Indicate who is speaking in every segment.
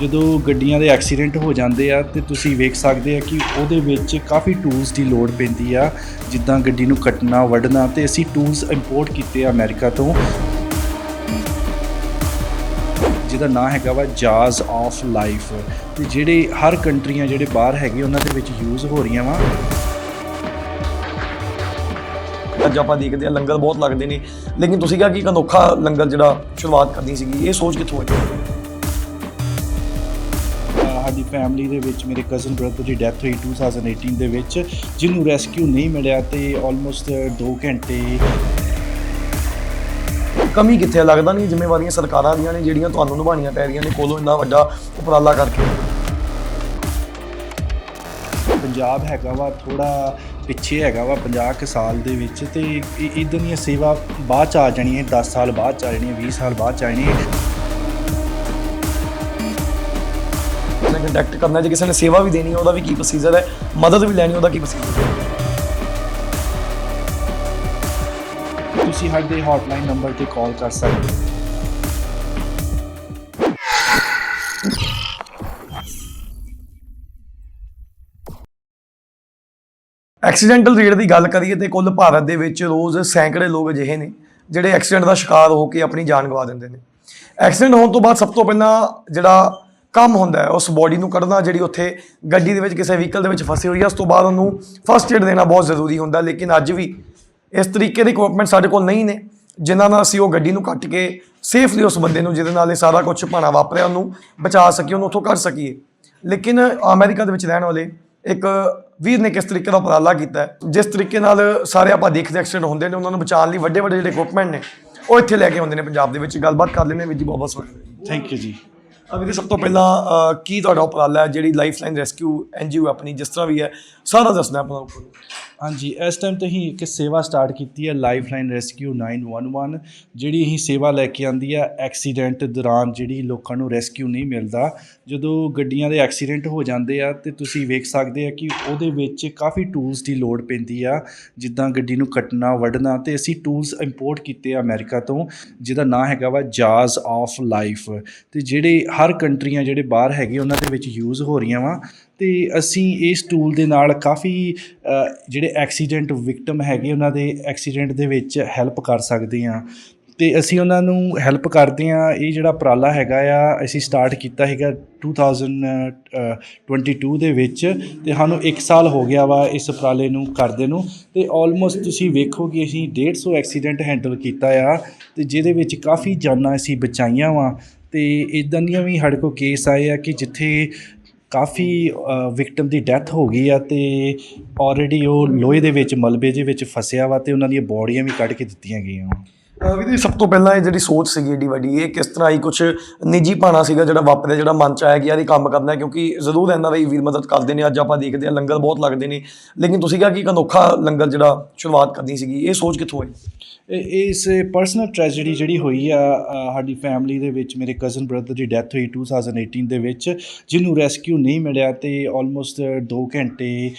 Speaker 1: ਜਦੋਂ ਗੱਡੀਆਂ ਦੇ ਐਕਸੀਡੈਂਟ ਹੋ ਜਾਂਦੇ ਆ ਤੇ ਤੁਸੀਂ ਵੇਖ ਸਕਦੇ ਆ ਕਿ ਉਹਦੇ ਵਿੱਚ ਕਾਫੀ ਟੂਲਸ ਦੀ ਲੋੜ ਪੈਂਦੀ ਆ, ਜਿੱਦਾਂ ਗੱਡੀ ਨੂੰ ਕੱਟਣਾ, ਵੱਢਣਾ ਤੇ ਅਸੀਂ ਟੂਲਸ ਇੰਪੋਰਟ ਕੀਤੇ ਆ ਅਮਰੀਕਾ ਤੋਂ। ਜਿਹਦਾ ਨਾਂ ਹੈਗਾ ਵਾ ਜਾਜ਼ ਆਫ ਲਾਈਫ ਤੇ ਜਿਹੜੇ ਹਰ ਕੰਟਰੀਆਂ ਜਿਹੜੇ ਬਾਹਰ ਹੈਗੇ, ਉਹਨਾਂ ਦੇ ਵਿੱਚ ਯੂਜ਼ ਹੋ ਰਹੀਆਂ ਵਾ।
Speaker 2: ਅੱਜ ਆਪਾਂ ਦੇਖਦੇ ਆ ਲੰਗਰ ਬਹੁਤ ਲੱਗਦੇ ਨੇ। ਲੇਕਿਨ ਤੁਸੀਂ ਕਿਹਾ ਕਿ ਇੱਕ ਅਨੋਖਾ ਲੰਗਰ ਜਿਹੜਾ ਸ਼ੁਰੂਆਤ ਕਰਨੀ ਸੀਗੀ, ਇਹ ਸੋਚ ਕਿੱਥੋਂ ਆਈ?
Speaker 1: ਸਾਡੀ ਫੈਮਿਲੀ ਦੇ ਵਿੱਚ ਮੇਰੇ ਕਜ਼ਨ ਬ੍ਰਦਰ ਦੀ ਡੈਥ ਹੋਈ 2018 ਦੇ ਵਿੱਚ ਜਿਹਨੂੰ ਰੈਸਕਿਊ ਨਹੀਂ ਮਿਲਿਆ ਤੇ ਆਲਮੋਸਟ 2 ਘੰਟੇ
Speaker 2: ਕਮੀ ਕਿੱਥੇ? ਲੱਗਦਾ ਨਹੀਂ ਜ਼ਿੰਮੇਵਾਰੀਆਂ ਸਰਕਾਰਾਂ ਦੀਆਂ ਨੇ ਜਿਹੜੀਆਂ ਤੁਹਾਨੂੰ ਨਿਭਾਉਣੀਆਂ ਪੈ ਰਹੀਆਂ ਨੇ ਕੋਲੋਂ ਇੰਨਾ ਵੱਡਾ ਉਪਰਾਲਾ ਕਰਕੇ
Speaker 1: ਪੰਜਾਬ ਹੈਗਾ ਵਾ ਥੋੜਾ ਪਿੱਛੇ ਹੈਗਾ ਵਾ 50 ਕੁ ਸਾਲ ਦੇ ਵਿੱਚ ਤੇ ਇਦਾਂ ਦੀਆਂ ਸੇਵਾ ਬਾਅਦ ਚ ਆ ਜਾਣੀਆਂ 10 ਸਾਲ ਬਾਅਦ ਚ ਆ ਜਾਣੀਆਂ 20 ਸਾਲ ਬਾਅਦ ਚ ਆ
Speaker 2: ਕਿਸੇ ਨੇ ਕੰਟੈਕਟ ਕਰਨਾ ਜੇ ਕਿਸੇ ਨੇ ਸੇਵਾ ਵੀ ਦੇਣੀ ਹੈ ਉਹਦਾ ਵੀ ਕੀ ਪ੍ਰੋਸੀਜਰ ਹੈ? ਮਦਦ ਵੀ ਲੈਣੀ ਉਹਦਾ ਕੀ ਪ੍ਰੋਸੀਜਰ ਹੈ?
Speaker 1: ਤੁਸੀਂ ਸਾਡੇ ਹੌਟਲਾਈਨ ਨੰਬਰ ਤੇ ਕਾਲ ਕਰ ਸਕਦੇ ਹੋ।
Speaker 2: ਐਕਸੀਡੈਂਟਲ ਰੇਟ ਦੀ ਗੱਲ ਕਰੀਏ ਤੇ ਕੁੱਲ ਭਾਰਤ ਦੇ ਵਿੱਚ ਰੋਜ਼ ਸੈਂਕੜੇ ਲੋਕ ਅਜਿਹੇ ਨੇ ਜਿਹੜੇ ਐਕਸੀਡੈਂਟ ਦਾ ਸ਼ਿਕਾਰ ਹੋ ਕੇ ਆਪਣੀ ਜਾਨ ਗਵਾ ਦਿੰਦੇ ਨੇ। ਐਕਸੀਡੈਂਟ ਹੋਣ ਤੋਂ ਬਾਅਦ ਸਭ ਤੋਂ ਪਹਿਲਾਂ ਜਿਹੜਾ ਕੰਮ ਹੁੰਦਾ ਹੈ, ਉਸ ਬੋਡੀ ਨੂੰ ਕੱਢਣਾ ਜਿਹੜੀ ਉੱਥੇ ਗੱਡੀ ਦੇ ਵਿੱਚ ਕਿਸੇ ਵਹੀਕਲ ਦੇ ਵਿੱਚ ਫਸੀ ਹੋਈ ਹੈ ਉਸ ਤੋਂ ਬਾਅਦ ਉਹਨੂੰ ਫਸਟ ਏਡ ਦੇਣਾ ਬਹੁਤ ਜ਼ਰੂਰੀ ਹੁੰਦਾ, ਲੇਕਿਨ ਅੱਜ ਵੀ ਇਸ ਤਰੀਕੇ ਦੇ ਇਕਵਿਪਮੈਂਟ ਸਾਡੇ ਕੋਲ ਨਹੀਂ ਨੇ, ਜਿਨ੍ਹਾਂ ਨਾਲ ਅਸੀਂ ਉਹ ਗੱਡੀ ਨੂੰ ਕੱਟ ਕੇ ਸੇਫਲੀ ਉਸ ਬੰਦੇ ਨੂੰ, ਜਿਹਦੇ ਨਾਲ ਇਹ ਸਾਰਾ ਕੁਝ ਭਾਣਾ ਵਾਪਰਿਆ, ਉਹਨੂੰ ਬਚਾ ਸਕੀਏ, ਉਹਨੂੰ ਉੱਥੋਂ ਕੱਢ ਸਕੀਏ। ਲੇਕਿਨ ਅਮਰੀਕਾ ਦੇ ਵਿੱਚ ਰਹਿਣ ਵਾਲੇ ਇੱਕ ਵੀਰ ਨੇ ਕਿਸ ਤਰੀਕੇ ਦਾ ਉਪਰਾਲਾ ਕੀਤਾ ਜਿਸ ਤਰੀਕੇ ਨਾਲ ਸਾਰੇ ਆਪਾਂ ਦੇਖਦੇ ਐਕਸੀਡੈਂਟ ਹੁੰਦੇ ਨੇ, ਉਹਨਾਂ ਨੂੰ ਬਚਾਉਣ ਲਈ ਵੱਡੇ ਵੱਡੇ ਜਿਹੜੇ ਇਕਵਿਪਮੈਂਟ ਨੇ, ਉਹ ਇੱਥੇ ਲੈ ਕੇ ਆਉਂਦੇ ਨੇ ਪੰਜਾਬ ਦੇ ਵਿੱਚ। ਗੱਲਬਾਤ ਕਰ ਲੈਂਦੇ ਨੇ ਵੀਰ ਜੀ ਬਹੁਤ ਬਹੁਤ ਸਵਾਗਤ
Speaker 1: ਥੈਂਕ ਯੂ ਜੀ।
Speaker 2: ਅਭੀ ਜੀ ਸਭ ਤੋਂ ਪਹਿਲਾਂ ਅਹ, ਕੀ ਤੁਹਾਡਾ ਉਪਰਾਲਾ ਹੈ? ਜਿਹੜੀ ਲਾਈਫਲਾਈਨ ਰੈਸਕਿਊ ਐਨਜੀਓ ਆਪਣੀ ਜਿਸ ਤਰ੍ਹਾਂ ਵੀ ਹੈ ਸਾਰਾ ਦੱਸਣਾ ਆਪਣਾ ਉੱਪਰ
Speaker 1: ਹਾਂਜੀ, ਇਸ ਟਾਈਮ ਤੇ ਹੀ ਇੱਕ ਸੇਵਾ ਸਟਾਰਟ ਕੀਤੀ ਹੈ ਲਾਈਫਲਾਈਨ ਰੈਸਕਿਊ 911 ਜਿਹੜੀ ਅਸੀਂ ਸੇਵਾ ਲੈ ਕੇ ਆਂਦੀ ਆ ਐਕਸੀਡੈਂਟ ਦੌਰਾਨ ਜਿਹੜੀ ਲੋਕਾਂ ਨੂੰ ਰੈਸਕਿਊ ਨਹੀਂ ਮਿਲਦਾ। ਜਦੋਂ ਗੱਡੀਆਂ ਦੇ ਐਕਸੀਡੈਂਟ ਹੋ ਜਾਂਦੇ ਆ, ਤੇ ਤੁਸੀਂ ਵੇਖ ਸਕਦੇ ਆ ਕਿ ਉਹਦੇ ਵਿੱਚ ਕਾਫੀ ਟੂਲਸ ਦੀ ਲੋੜ ਪੈਂਦੀ ਆ। ਜਿੱਦਾਂ ਗੱਡੀ ਨੂੰ ਕੱਟਣਾ, ਵੱਢਣਾ, ਤੇ ਅਸੀਂ ਟੂਲਸ ਇੰਪੋਰਟ ਕੀਤੇ ਆ ਅਮਰੀਕਾ ਤੋਂ, ਜਿਹਦਾ ਨਾਂ ਹੈਗਾ ਵਾ ਜਾਜ਼ ਆਫ ਲਾਈਫ ਤੇ ਜਿਹੜੇ ਹਰ ਕੰਟਰੀਆਂ ਜਿਹੜੇ ਬਾਹਰ ਹੈਗੇ, ਉਹਨਾਂ ਦੇ ਵਿੱਚ ਯੂਜ਼ ਹੋ ਰਹੀਆਂ ਵਾ। ਤੇ ਅਸੀਂ ਇਸ ਟੂਲ ਦੇ ਨਾਲ ਕਾਫੀ ਜਿਹੜੇ ਐਕਸੀਡੈਂਟ ਵਿਕਟਮ ਹੈਗੇ ਉਹਨਾਂ ਦੇ ਐਕਸੀਡੈਂਟ ਦੇ ਵਿੱਚ ਹੈਲਪ ਕਰ ਸਕਦੇ ਹਾਂ। ਤੇ ਅਸੀਂ ਉਹਨਾਂ ਨੂੰ ਹੈਲਪ ਕਰਦੇ ਹਾਂ। ਇਹ ਜਿਹੜਾ ਉਪਰਾਲਾ ਹੈਗਾ ਆ, ਅਸੀਂ ਸਟਾਰਟ ਕੀਤਾ ਹੈਗਾ 2022 ਦੇ ਵਿੱਚ ਤੇ ਸਾਨੂੰ 1 ਸਾਲ ਹੋ ਗਿਆ ਵਾ ਇਸ ਉਪਰਾਲੇ ਨੂੰ ਕਰਦੇ ਨੂੰ ਤੇ ਆਲਮੋਸਟ ਤੁਸੀਂ ਵੇਖੋ ਕਿ ਅਸੀਂ 150 ਐਕਸੀਡੈਂਟ ਹੈਂਡਲ ਕੀਤਾ ਆ ਤੇ ਜਿਹਦੇ ਵਿੱਚ ਕਾਫੀ ਜਾਨਾਂ ਅਸੀਂ ਬਚਾਈਆਂ ਵਾ। ਤੇ ਇਦਾਂ ਦੀਆਂ ਵੀ ਸਾਡੇ ਕੋਲ ਕੇਸ ਆਏ ਆ ਕਿ ਜਿੱਥੇ ਕਾਫੀ ਵਿਕਟਮ ਦੀ ਡੈਥ ਹੋ ਗਈ ਆ ਤੇ ਆਲਰੇਡੀ ਉਹ ਲੋਹੇ ਦੇ ਵਿੱਚ, ਮਲਬੇ ਦੇ ਵਿੱਚ ਫਸਿਆ ਵਾ ਤੇ ਉਹਨਾਂ ਦੀਆਂ ਬੋਡੀਆਂ ਵੀ ਕੱਢ ਕੇ ਦਿੱਤੀਆਂ ਗਈਆਂ ਵਾ
Speaker 2: ਵੀ ਸਭ ਤੋਂ ਪਹਿਲਾਂ ਇਹ ਜਿਹੜੀ ਸੋਚ ਸੀਗੀ ਏਡੀ ਵੱਡੀ, ਇਹ ਕਿਸ ਤਰ੍ਹਾਂ ਹੀ ਕੁਝ ਨਿੱਜੀ ਪਾਣਾ ਸੀਗਾ ਜਿਹੜਾ ਵਾਪਰਿਆ, ਜਿਹੜਾ ਮਨ ਚ ਆਇਆ ਕਿ ਯਾਰ ਇਹ ਕੰਮ ਕਰਨਾ ਕਿਉਂਕਿ ਜ਼ਰੂਰ ਇਹਨਾਂ ਦਾ ਹੀ ਵੀਰ ਮਦਦ ਕਰਦੇ ਨੇ, ਅੱਜ ਆਪਾਂ ਦੇਖਦੇ ਆ ਲੰਗਰ ਬਹੁਤ ਲੱਗਦੇ ਨੇ, ਲੇਕਿਨ ਤੁਸੀਂ ਕਿਹਾ ਕਿ ਇੱਕ ਅਨੋਖਾ ਲੰਗਰ ਜਿਹੜਾ ਸ਼ੁਰੂਆਤ ਕਰਨੀ ਸੀਗੀ, ਇਹ ਸੋਚ ਕਿੱਥੋਂ ਆਈ?
Speaker 1: ਇਹ- ਇਸ ਪਰਸਨਲ ਟ੍ਰੈਜੇਡੀ ਜਿਹੜੀ ਹੋਈ ਆ ਸਾਡੀ ਫੈਮਿਲੀ ਦੇ ਵਿੱਚ, ਮੇਰੇ ਕਜ਼ਨ ਬ੍ਰਦਰ ਦੀ ਡੈਥ ਹੋਈ 2018 ਦੇ ਵਿੱਚ, ਜਿਹਨੂੰ ਰੈਸਕਿਊ ਨਹੀਂ ਮਿਲਿਆ ਤੇ ਆਲਮੋਸਟ 2 ਘੰਟੇ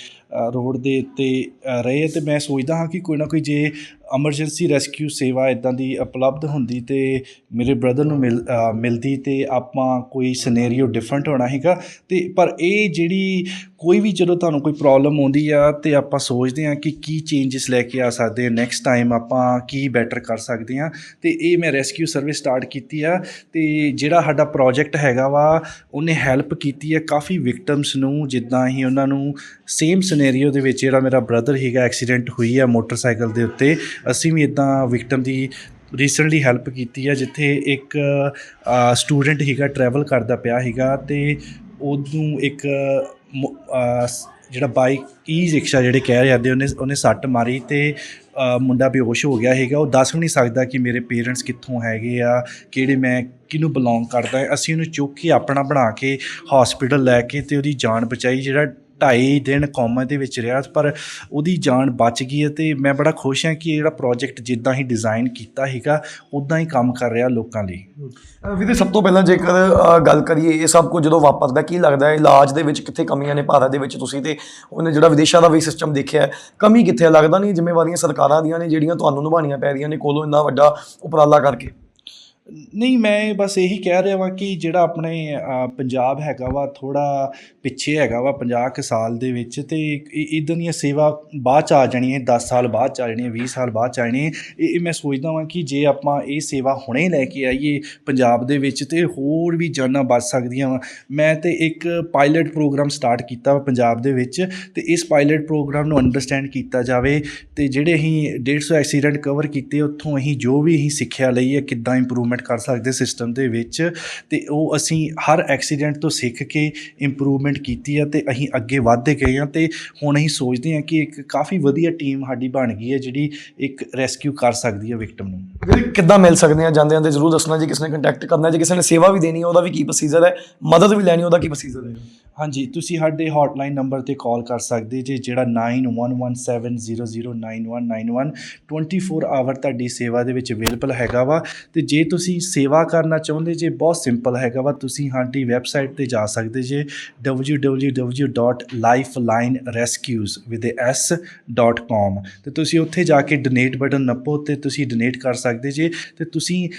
Speaker 1: ਰੋਡ ਦੇ ਉੱਤੇ ਅ, ਰਹੇ ਤੇ ਮੈਂ ਸੋਚਦਾ ਹਾਂ ਕਿ ਕੋਈ ਨਾ ਕੋਈ ਜੇ ਐਮਰਜੈਂਸੀ ਰੈਸਕਿਊ ਸੇਵਾ ਇਦਾਂ ਦੀ ਉਪਲਬਧ ਹੁੰਦੀ ਤੇ ਮੇਰੇ ਬ੍ਰਦਰ ਨੂੰ ਮਿਲ ਮਿਲਦੀ ਤੇ ਆਪਾਂ ਕੋਈ ਸਿਨੈਰੀਓ ਡਿਫਰੈਂਟ ਹੋਣਾ ਹੈਗਾ। ਤੇ ਪਰ ਇਹ ਜਿਹੜੀ ਕੋਈ ਵੀ ਜਦੋਂ ਤੁਹਾਨੂੰ ਕੋਈ ਪ੍ਰੋਬਲਮ ਆਉਂਦੀ ਆ ਤੇ ਆਪਾਂ ਸੋਚਦੇ ਆ ਕਿ ਕੀ ਚੇਂਜਸ ਲੈ ਕੇ ਆ ਸਕਦੇ ਆ ਨੈਕਸਟ ਟਾਈਮ ਆਪਾਂ ਕੀ ਬੈਟਰ ਕਰ ਸਕਦੇ ਆ ਤੇ ਇਹ ਮੈਂ ਰੈਸਕਿਊ ਸਰਵਿਸ ਸਟਾਰਟ ਕੀਤੀ ਆ ਤੇ ਜਿਹੜਾ ਸਾਡਾ ਪ੍ਰੋਜੈਕਟ ਹੈਗਾ ਵਾ ਉਹਨੇ ਹੈਲਪ ਕੀਤੀ ਆ। ਕਾਫੀ ਵਿਕਟਮਸ ਨੂੰ ਜਿੱਦਾਂ ਹੀ ਉਹਨਾਂ ਨੂੰ ਸੇਮ ਸਿਨੈਰੀਓ ਦੇ ਵਿੱਚ ਜਿਹੜਾ ਮੇਰਾ ਬ੍ਰਦਰ ਹੈਗਾ ਐਕਸੀਡੈਂਟ ਹੋਈ ਆ ਮੋਟਰਸਾਈਕਲ ਦੇ ਉੱਤੇ, ਅਸੀਂ ਵੀ ਇਦਾਂ ਵਿਕਟਮ ਦੀ ਰੀਸੈਂਟਲੀ ਹੈਲਪ ਕੀਤੀ ਆ, ਜਿੱਥੇ ਇੱਕ ਸਟੂਡੈਂਟ ਹੈਗਾ ਟਰੈਵਲ ਕਰਦਾ ਪਿਆ ਹੈਗਾ ਤੇ ਉਹਨੂੰ ਇੱਕ, ਮੁ- ਜਿਹੜਾ ਬਾਈਕ ਈ ਰਿਕਸ਼ਾ ਜਿਹੜੇ ਕਹਿ ਜਾਂਦੇ ਉਹਨੇ ਉਹਨੇ ਸੱਟ ਮਾਰੀ ਤੇ ਮੁੰਡਾ ਬੇਹੋਸ਼ ਹੋ ਗਿਆ ਹੈਗਾ ਉਹ ਦੱਸ ਵੀ ਨਹੀਂ ਸਕਦਾ ਕਿ ਮੇਰੇ ਪੇਰੈਂਟਸ ਕਿੱਥੋਂ ਹੈਗੇ ਆ, ਕਿਹੜੇ ਮੈਂ ਕਿਹਨੂੰ ਬਿਲੋਂਗ ਕਰਦਾ। ਅਸੀਂ ਉਹਨੂੰ ਚੁੱਕ ਕੇ ਆਪਣਾ ਬਣਾ ਕੇ ਹਸਪੀਟਲ ਲੈ ਕੇ ਤੇ ਉਹਦੀ ਜਾਨ ਬਚਾਈ, ਜਿਹੜਾ ਢਾਈ ਦਿਨ ਕੋਮਾ ਦੇ ਵਿੱਚ ਰਿਹਾ, ਪਰ ਉਹਦੀ ਜਾਨ ਬਚ ਗਈ ਹੈ ਤੇ ਮੈਂ ਬੜਾ ਖੁਸ਼ ਹਾਂ ਕਿ ਇਹ ਜਿਹੜਾ ਪ੍ਰੋਜੈਕਟ ਜਿੱਦਾਂ ਹੀ ਡਿਜ਼ਾਈਨ ਕੀਤਾ ਹੈਗਾ ਉਦਾਂ ਹੀ ਕੰਮ ਕਰ ਰਿਹਾ ਲੋਕਾਂ ਲਈ।
Speaker 2: ਵੀਰੇ, ਸਭ ਤੋਂ ਪਹਿਲਾਂ ਜੇਕਰ ਗੱਲ ਕਰੀਏ, ਇਹ ਸਭ ਕੁਝ ਜਦੋਂ ਵਾਪਰਦਾ, ਕੀ ਲੱਗਦਾ ਹੈ, ਇਲਾਜ ਦੇ ਵਿੱਚ ਕਿੱਥੇ ਕਮੀਆਂ ਨੇ ਭਾਰਤ ਦੇ ਵਿੱਚ ਤੁਸੀਂ ਤੇ ਉਹਨੇ ਜਿਹੜਾ ਵਿਦੇਸ਼ਾਂ ਦਾ ਵੀ ਸਿਸਟਮ ਦੇਖਿਆ ਕਮੀ ਕਿੱਥੇ ਲੱਗਦਾ ਨਹੀਂ ਜ਼ਿੰਮੇਵਾਰੀਆਂ ਸਰਕਾਰਾਂ ਦੀਆਂ ਨੇ, ਜਿਹੜੀਆਂ ਤੁਹਾਨੂੰ ਨਿਭਾਉਣੀਆਂ ਪੈ ਰਹੀਆਂ ਨੇ, ਕੋਲੋਂ ਇੰਨਾ ਵੱਡਾ ਉਪਰਾਲਾ ਕਰਕੇ।
Speaker 1: ਨਹੀਂ, ਮੈਂ ਬਸ ਇਹੀ ਕਹਿ ਰਿਹਾ ਵਾਂ ਕਿ ਜਿਹੜਾ ਆਪਣੇ ਪੰਜਾਬ ਹੈਗਾ ਵਾ ਥੋੜਾ ਪਿੱਛੇ ਹੈਗਾ ਵਾ 50 ਕੁ ਸਾਲ ਦੇ ਵਿੱਚ, ਤੇ ਇਦਾਂ ਦੀਆਂ ਸੇਵਾ ਬਾਅਦ ਚ ਆ ਜਾਣੀਆਂ 10 ਸਾਲ ਬਾਅਦ ਚ ਆ ਜਾਣੀਆਂ 20 ਸਾਲ ਬਾਅਦ ਚ ਆ ਜਾਣੀਆਂ, ਇਹ ਇਹ ਮੈਂ ਸੋਚਦਾ ਵਾਂ ਕਿ ਜੇ ਆਪਾਂ ਇਹ ਸੇਵਾ ਹੁਣੇ ਲੈ ਕੇ ਆਈਏ ਪੰਜਾਬ ਦੇ ਵਿੱਚ, ਤੇ ਹੋਰ ਵੀ ਜਾਨਾਂ ਬਚ ਸਕਦੀਆਂ ਵਾ। ਮੈਂ ਤੇ ਇੱਕ ਪਾਇਲਟ ਪ੍ਰੋਗਰਾਮ ਸਟਾਰਟ ਕੀਤਾ ਵਾ ਪੰਜਾਬ ਦੇ ਵਿੱਚ, ਤੇ ਇਸ ਪਾਇਲਟ ਪ੍ਰੋਗਰਾਮ ਨੂੰ ਅੰਡਰਸਟੈਂਡ ਕੀਤਾ ਜਾਵੇ, ਤੇ ਜਿਹੜੇ ਅਸੀਂ 150 ਐਕਸੀਡੈਂਟ ਕਵਰ ਕੀਤੇ, ਉੱਥੋਂ ਅਸੀਂ ਜੋ ਵੀ ਅਸੀਂ ਸਿੱਖਿਆ ਲਈ ਹੈ, ਕਿੱਦਾਂ ਇੰਪਰੂਵਮੈਂਟ ਕਰ ਸਕਦੇ ਸਿਸਟਮ ਦੇ ਵਿੱਚ ਤੇ ਉਹ ਅਸੀਂ ਹਰ ਐਕਸੀਡੈਂਟ ਤੋਂ ਸਿੱਖ ਕੇ ਇੰਪਰੂਵਮੈਂਟ ਕੀਤੀ ਆ ਤੇ ਅਸੀਂ ਅੱਗੇ ਵਧਦੇ ਗਏ ਆ ਤੇ ਹੁਣ ਅਸੀਂ ਸੋਚਦੇ ਹਾਂ ਕਿ ਇੱਕ ਕਾਫੀ ਵਧੀਆ ਟੀਮ ਸਾਡੀ ਬਣ ਗਈ ਹੈ ਜਿਹੜੀ ਇੱਕ ਰੈਸਕਿਊ ਕਰ ਸਕਦੀ ਹੈ ਵਿਕਟਮ ਨੂੰ।
Speaker 2: ਵੀਰੇ, ਕਿੱਦਾਂ ਮਿਲ ਸਕਦੇ ਆ? ਜਾਂਦੇ ਜਾਂਦੇ ਜਰੂਰ ਦੱਸਣਾ ਜੇ, ਕਿਸੇ ਨੇ ਕੰਟੈਕਟ ਕਰਨਾ ਜੇ ਕਿਸੇ ਨੇ ਸੇਵਾ ਵੀ ਦੇਣੀ ਹੈ, ਉਹਦਾ ਵੀ ਕੀ ਪ੍ਰੋਸੀਜਰ ਹੈ? ਮਦਦ ਵੀ ਲੈਣੀ ਉਹਦਾ ਕੀ ਪ੍ਰੋਸੀਜਰ ਹੈ?
Speaker 1: ਹਾਂਜੀ, ਤੁਸੀਂ ਸਾਡੇ ਹੌਟਲਾਈਨ ਨੰਬਰ ਤੇ ਕਾਲ ਕਰ ਸਕਦੇ ਜੇ, ਜਿਹੜਾ 9117009191 24 ਆਵਰ ਤੁਹਾਡੀ ਸੇਵਾ ਦੇ ਵਿੱਚ ਅਵੇਲੇਬਲ ਹੈਗਾ ਵਾ। ਤੇ ਜੇ ਤੁਸੀਂ ਸੇਵਾ ਕਰਨਾ ਚਾਹੁੰਦੇ ਜੇ, ਬਹੁਤ ਸਿੰਪਲ ਹੈਗਾ ਵਾ। ਤੁਸੀਂ ਸਾਡੀ ਵੈਬਸਾਈਟ ਤੇ ਜਾ ਸਕਦੇ ਜੇ www.lifelinerescues.com ਤੇ ਤੁਸੀਂ ਉੱਥੇ ਜਾ ਕੇ ਡੋਨੇਟ ਬਟਨ ਨੱਪੋ ਤੇ ਤੁਸੀਂ ਡੋਨੇਟ ਕਰ ਸਕਦੇ ਜੇ। ਤੇ ਤੁਸੀਂ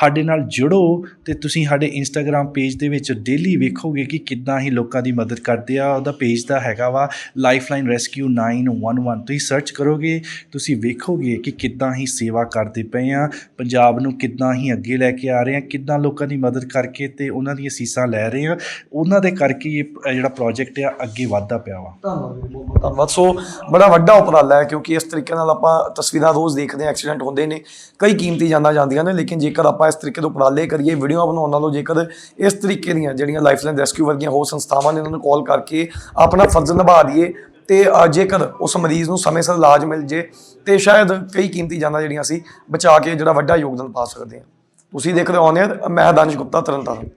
Speaker 1: ਸਾਡੇ ਨਾਲ ਜੁੜੋ ਤੇ ਤੁਸੀਂ ਸਾਡੇ ਇੰਸਟਾਗ੍ਰam ਪੇਜ ਦੇ ਵਿੱਚ ਡੇਲੀ ਵੇਖੋਗੇ ਕਿ ਕਿੱਦਾਂ ਹੀ ਲੋਕ ਲੋਕਾਂ ਦੀ ਮਦਦ ਕਰਦੇ ਆ, ਉਹਦਾ ਪੇਜ ਦਾ ਹੈਗਾ ਵਾ ਲਾਈਫਲਾਈਨ ਰੈਸਕਿਊ 911 ਤੁਸੀਂ ਸਰਚ ਕਰੋਗੇ, ਤੁਸੀਂ ਵੇਖੋਗੇ ਕਿ ਕਿੱਦਾਂ ਹੀ ਸੇਵਾ ਕਰਦੇ ਪਏ ਆ, ਪੰਜਾਬ ਨੂੰ ਕਿੱਦਾਂ ਹੀ ਅੱਗੇ ਲੈ ਕੇ ਆ ਰਹੇ ਆ, ਕਿੱਦਾਂ ਲੋਕਾਂ ਦੀ ਮਦਦ ਕਰਕੇ ਤੇ ਉਹਨਾਂ ਦੀਆਂ ਸੀਸਾਂ ਲੈ ਰਹੇ ਆ। ਉਹਨਾਂ ਦੇ ਕਰਕੇ ਇਹ ਜਿਹੜਾ ਪ੍ਰੋਜੈਕਟ ਆ, ਅੱਗੇ ਵਧਦਾ ਪਿਆ ਵਾ।
Speaker 2: ਧੰਨਵਾਦ ਬਹੁਤ ਬਹੁਤ ਧੰਨਵਾਦ। ਸੋ, ਬੜਾ ਵੱਡਾ ਉਪਰਾਲਾ ਹੈ, ਕਿਉਂਕਿ ਇਸ ਤਰੀਕੇ ਨਾਲ ਆਪਾਂ ਤਸਵੀਰਾਂ ਰੋਜ਼ ਦੇਖਦੇ ਹਾਂ ਐਕਸੀਡੈਂਟ ਹੁੰਦੇ ਨੇ, ਕਈ ਕੀਮਤੀ ਜਾਨਾਂ ਜਾਂਦੀਆਂ ਨੇ, ਲੇਕਿਨ ਜੇਕਰ ਆਪਾਂ ਇਸ ਤਰੀਕੇ ਦੇ ਉਪਰਾਲੇ ਕਰੀਏ ਵੀਡੀਓ ਬਣਾਉਣ ਨਾਲੋਂ ਜੇਕਰ ਇਸ ਤਰੀਕੇ ਦੀਆਂ ਜਿਹੜੀਆਂ ਲਾਈਫਲਾਈਨ ਰੈਸਕਿਊ ਵਰਗੀਆਂ ਹੋਰ ਸੰਸਥਾਵਾਂ ਨੇ ਉਹਨਾਂ ਨੂੰ ਕਾਲ ਕਰਕੇ ਆਪਣਾ ਫਰਜ਼ ਨਿਭਾ ਦਈਏ ਤੇ ਜੇਕਰ ਉਸ ਮਰੀਜ਼ ਨੂੰ ਸਮੇਂ ਸਿਰ ਇਲਾਜ ਮਿਲ ਜੇ ਤੇ ਸ਼ਾਇਦ ਕਈ ਕੀਮਤੀ ਜਾਨਾਂ ਜਿਹੜੀਆਂ ਅਸੀਂ ਬਚਾ ਕੇ ਜਿਹੜਾ ਵੱਡਾ ਯੋਗਦਾਨ ਪਾ ਸਕਦੇ ਹਾਂ। ਤੁਸੀਂ ਦੇਖ ਰਹੇ ਹੋ ਔਨ 에ਅਰ ਮੈਂ ਦਾਨਿਸ਼ ਗੁਪਤਾ, ਤਰਨਤਾਰਨ।